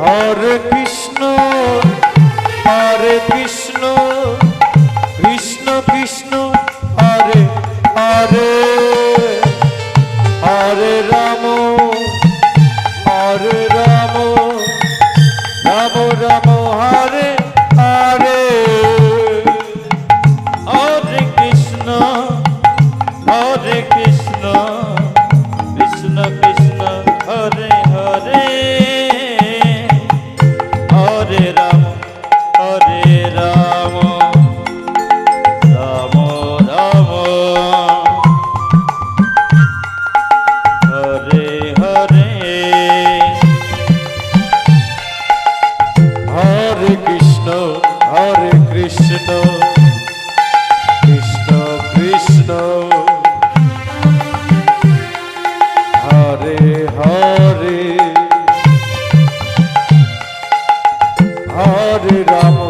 Hare Krishna Ram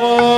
Namo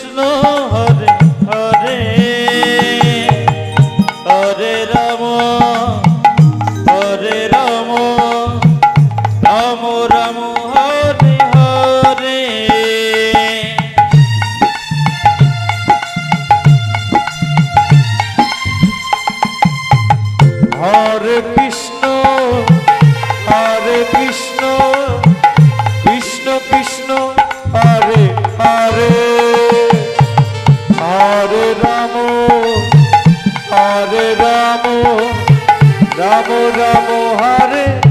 Ram Ram Hare.